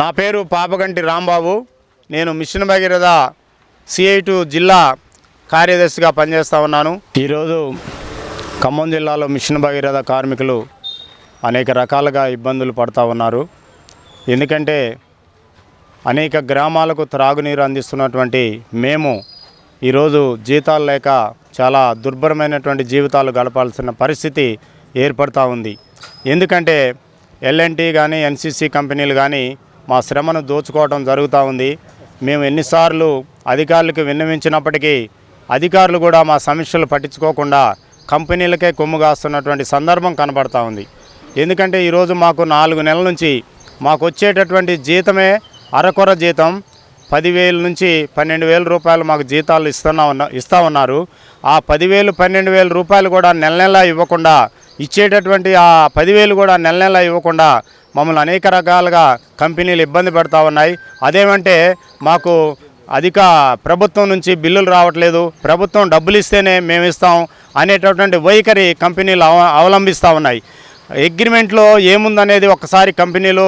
నా పేరు పాపగంటి రాంబాబు. నేను మిషన్ భగీరథ సిఐటు జిల్లా కార్యదర్శిగా పనిచేస్తూ ఉన్నాను. ఈరోజు ఖమ్మం జిల్లాలో మిషన్ భగీరథ కార్మికులు అనేక రకాలుగా ఇబ్బందులు పడుతూ ఉన్నారు. ఎందుకంటే అనేక గ్రామాలకు త్రాగునీరు అందిస్తున్నటువంటి మేము ఈరోజు జీతాలు లేక చాలా దుర్భరమైనటువంటి జీవితాలు గడపాల్సిన పరిస్థితి ఏర్పడతా ఉంది. ఎందుకంటే ఎల్ఎన్టీ కానీ ఎన్సీసీ కంపెనీలు కానీ మా శ్రమను దోచుకోవడం జరుగుతూ ఉంది. మేము ఎన్నిసార్లు అధికారులకు విన్నవించినప్పటికీ అధికారులు కూడా మా సమస్యలు పట్టించుకోకుండా కంపెనీలకే కొమ్ము కాస్తున్నటువంటి సందర్భం కనబడతా ఉంది. ఎందుకంటే ఈరోజు మాకు నాలుగు నెలల నుంచి మాకు వచ్చేటటువంటి జీతమే అరకొర జీతం. పదివేల నుంచి పన్నెండు వేల రూపాయలు మాకు జీతాలు ఇస్తున్నా ఉన్న ఇస్తా ఉన్నారు. ఆ పదివేలు పన్నెండు వేల రూపాయలు కూడా నెల నెల ఇవ్వకుండా ఇచ్చేటటువంటి ఆ పదివేలు కూడా నెల నెల ఇవ్వకుండా మమ్మల్ని అనేక రకాలుగా కంపెనీలు ఇబ్బంది పెడతా ఉన్నాయి. అదేమంటే మాకు అధిక ప్రభుత్వం నుంచి బిల్లులు రావట్లేదు. ప్రభుత్వం డబ్బులు ఇస్తేనే మేము ఇస్తాం అనేటటువంటి వైఖరి కంపెనీలు అవ అవలంబిస్తూ ఉన్నాయి. అగ్రిమెంట్లో ఏముందనేది ఒకసారి కంపెనీలు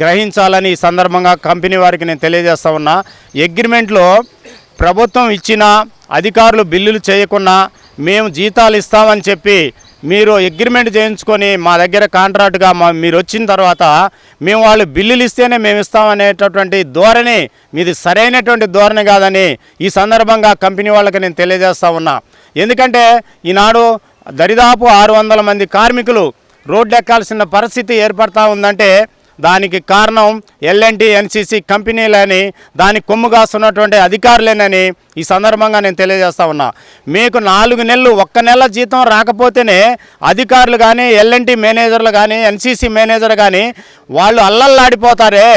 గ్రహించాలని ఈ సందర్భంగా కంపెనీ వారికి నేను తెలియజేస్తా ఉన్నా. అగ్రిమెంట్లో ప్రభుత్వం ఇచ్చిన అధికారులు బిల్లులు చేయకుండా మేము జీతాలు ఇస్తామని చెప్పి మీరు అగ్రిమెంట్ చేయించుకొని మా దగ్గర కాంట్రాక్ట్గా మా మీరు వచ్చిన తర్వాత మేము వాళ్ళు బిల్లులు ఇస్తేనే మేము ఇస్తామనేటటువంటి ధోరణి మీది సరైనటువంటి ధోరణి కాదని ఈ సందర్భంగా కంపెనీ వాళ్ళకి నేను తెలియజేస్తా ఉన్నా. ఎందుకంటే ఈనాడు దరిదాపు ఆరు వందల మంది కార్మికులు రోడ్లు ఎక్కాల్సిన పరిస్థితి ఏర్పడతా ఉందంటే దానికి కారణం ఎల్ఎన్టీ ఎన్సీసీ కంపెనీలని దాని కొమ్ము కాస్తున్నటువంటి అధికారులేనని ఈ సందర్భంగా నేను తెలియజేస్తా ఉన్నా. మీకు నాలుగు నెలలు ఒక్క నెల జీతం రాకపోతేనే అధికారులు కానీ ఎల్ఎన్టీ మేనేజర్లు కానీ ఎన్సీసీ మేనేజర్ కానీ వాళ్ళు అల్లల్లాడిపోతారే.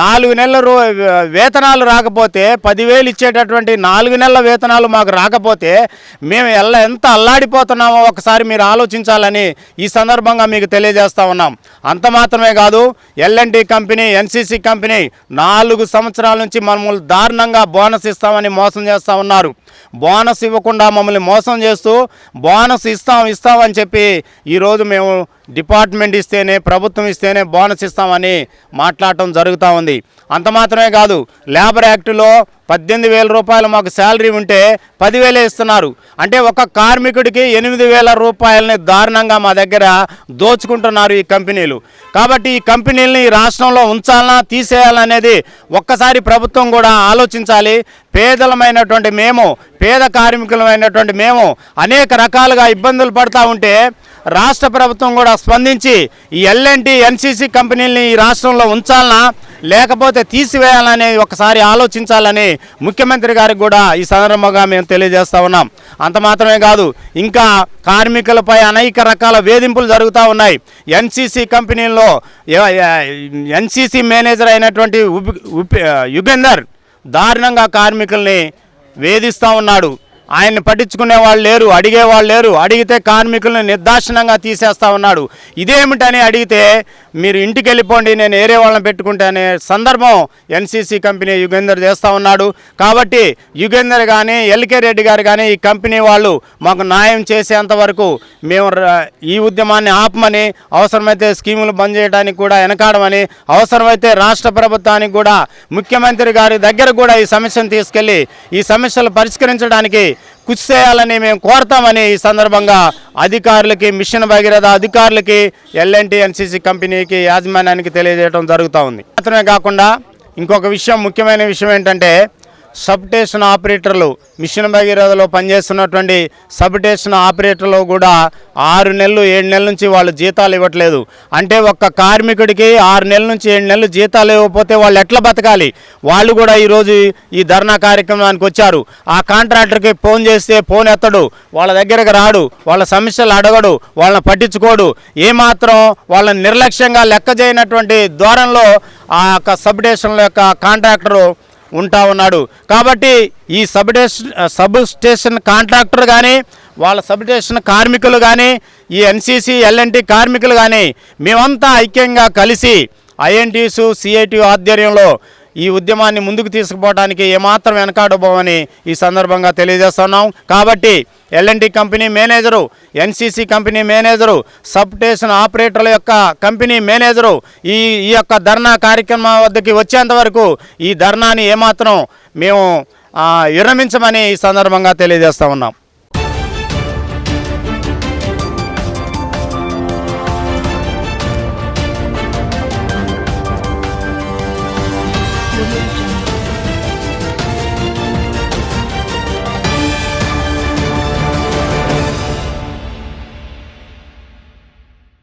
నాలుగు నెలల వేతనాలు రాకపోతే పదివేలు ఇచ్చేటటువంటి నాలుగు నెలల వేతనాలు మాకు రాకపోతే మేము ఎల్ల ఎంత అల్లాడిపోతున్నామో ఒకసారి మీరు ఆలోచించాలని ఈ సందర్భంగా మీకు తెలియజేస్తా ఉన్నాం. అంత మాత్రమే కాదు ఎల్ఎన్టీ కంపెనీ ఎన్సీసీ కంపెనీ నాలుగు సంవత్సరాల నుంచి మనము దారుణంగా బోనస్ ఇస్తామని మోసం చేస్తాం ఉన్నారు. బోనస్ ఇవ్వకుండా మమ్మల్ని మోసం చేస్తూ బోనస్ ఇస్తాం ఇస్తామని చెప్పి ఈరోజు మేము డిపార్ట్మెంట్ ఇస్తేనే ప్రభుత్వం ఇస్తేనే బోనస్ ఇస్తామని మాట్లాడటం జరుగుతూ ఉంది. అంత మాత్రమే కాదు లేబర్ యాక్టులో పద్దెనిమిది వేల రూపాయలు మాకు శాలరీ ఉంటే పదివేలే ఇస్తున్నారు. అంటే ఒక కార్మికుడికి ఎనిమిది వేల రూపాయలని దారుణంగా మా దగ్గర దోచుకుంటున్నారు ఈ కంపెనీలు. కాబట్టి ఈ కంపెనీలని ఈ రాష్ట్రంలో ఉంచాలనా తీసేయాలనేది ఒక్కసారి ప్రభుత్వం కూడా ఆలోచించాలి. పేదలమైనటువంటి మేము పేద కార్మికులమైనటువంటి మేము అనేక రకాలుగా ఇబ్బందులు పడుతూ ఉంటే రాష్ట్ర ప్రభుత్వం కూడా స్పందించి ఈ ఎల్ఎన్టీ ఎన్సీసీ కంపెనీలని ఈ రాష్ట్రంలో ఉంచాలనా? లేకపోతే తీసివేయాలని ఒకసారి ఆలోచించాలని ముఖ్యమంత్రి గారికి కూడా ఈ సందర్భంగా మేము తెలియజేస్తా ఉన్నాం. అంత మాత్రమే కాదు ఇంకా కార్మికులపై అనేక రకాల వేధింపులు జరుగుతూ ఉన్నాయి. ఎన్సీసీ కంపెనీల్లో ఎన్సీసీ మేనేజర్ అయినటువంటి ఉపి- యుగేందర్ దారుణంగా కార్మికుల్ని వేధిస్తూ ఉన్నాడు. ఆయన్ని పట్టించుకునే వాళ్ళు లేరు అడిగే వాళ్ళు లేరు. అడిగితే కార్మికులను నిర్దాక్షిణంగా తీసేస్తా ఉన్నాడు. ఇదేమిటని అడిగితే మీరు ఇంటికి వెళ్ళిపోండి నేను ఏరే వాళ్ళని పెట్టుకుంటే అనే సందర్భం ఎన్సీసీ కంపెనీ యుగేందర్ చేస్తూ ఉన్నాడు. కాబట్టి యుగేందర్ కానీ ఎల్కే రెడ్డి గారు కానీ ఈ కంపెనీ వాళ్ళు మాకు న్యాయం చేసేంత వరకు మేము ఈ ఉద్యమాన్ని ఆపమని అవసరమైతే స్కీములు బంద్ చేయడానికి కూడా వెనకాడమని అవసరమైతే రాష్ట్ర ప్రభుత్వానికి కూడా ముఖ్యమంత్రి గారి దగ్గర కూడా ఈ సమస్యను తీసుకెళ్ళి ఈ సమస్యలు పరిష్కరించడానికి కృషి చేయాలని మేము కోరతామని ఈ సందర్భంగా అధికారులకి మిషన్ భగీరథ అధికారులకి ఎల్ఎన్టీ ఎన్సీసీ కంపెనీకి యాజమాన్యానికి తెలియజేయడం జరుగుతూ ఉంది. మాత్రమే కాకుండా ఇంకొక విషయం ముఖ్యమైన విషయం ఏంటంటే సబ్ స్టేషన్ ఆపరేటర్లు మిషన్ భగీరథలో పనిచేస్తున్నటువంటి సబ్ స్టేషన్ ఆపరేటర్లు కూడా ఆరు నెలలు ఏడు నెలల నుంచి వాళ్ళు జీతాలు ఇవ్వట్లేదు. అంటే ఒక్క కార్మికుడికి ఆరు నెలల నుంచి ఏడు నెలలు జీతాలు ఇవ్వకపోతే వాళ్ళు ఎట్లా బతకాలి? వాళ్ళు కూడా ఈరోజు ఈ ధర్నా కార్యక్రమానికి వచ్చారు. ఆ కాంట్రాక్టర్కి ఫోన్ చేస్తే ఫోన్ ఎత్తడు. వాళ్ళ దగ్గరకు రాడు. వాళ్ళ సమస్యలు అడగడు. వాళ్ళని పట్టించుకోడు. ఏమాత్రం వాళ్ళని నిర్లక్ష్యంగా లెక్క చేయనటువంటి ధోరణిలో ఆ యొక్క సబ్ స్టేషన్ల యొక్క కాంట్రాక్టరు ఉంటా ఉన్నాడు. కాబట్టి ఈ సబ్ సబ్ స్టేషన్ కాంట్రాక్టర్ కానీ వాళ్ళ సబ్ స్టేషన్ కార్మికులు కానీ ఈ ఎన్సీసీ ఎల్ఎన్టీ కార్మికులు కానీ మేమంతా ఐక్యంగా కలిసి ఐఎన్టీసు సిఐటి ఆధ్వర్యంలో ఈ ఉద్యమాన్ని ముందుకు తీసుకుపోవడానికి ఏమాత్రం వెనకాడబోమని ఈ సందర్భంగా తెలియజేస్తున్నాం. కాబట్టి LNT company manager NCC company manager sub station ఆపరేటర్ల యొక్క కంపెనీ మేనేజరు ఈ ఈ యొక్క ధర్నా కార్యక్రమం వద్దకి వచ్చేంత వరకు ఈ ధర్నాని ఏమాత్రం మేము విరమించమని ఈ సందర్భంగా తెలియజేస్తా ఉన్నాం. Removed.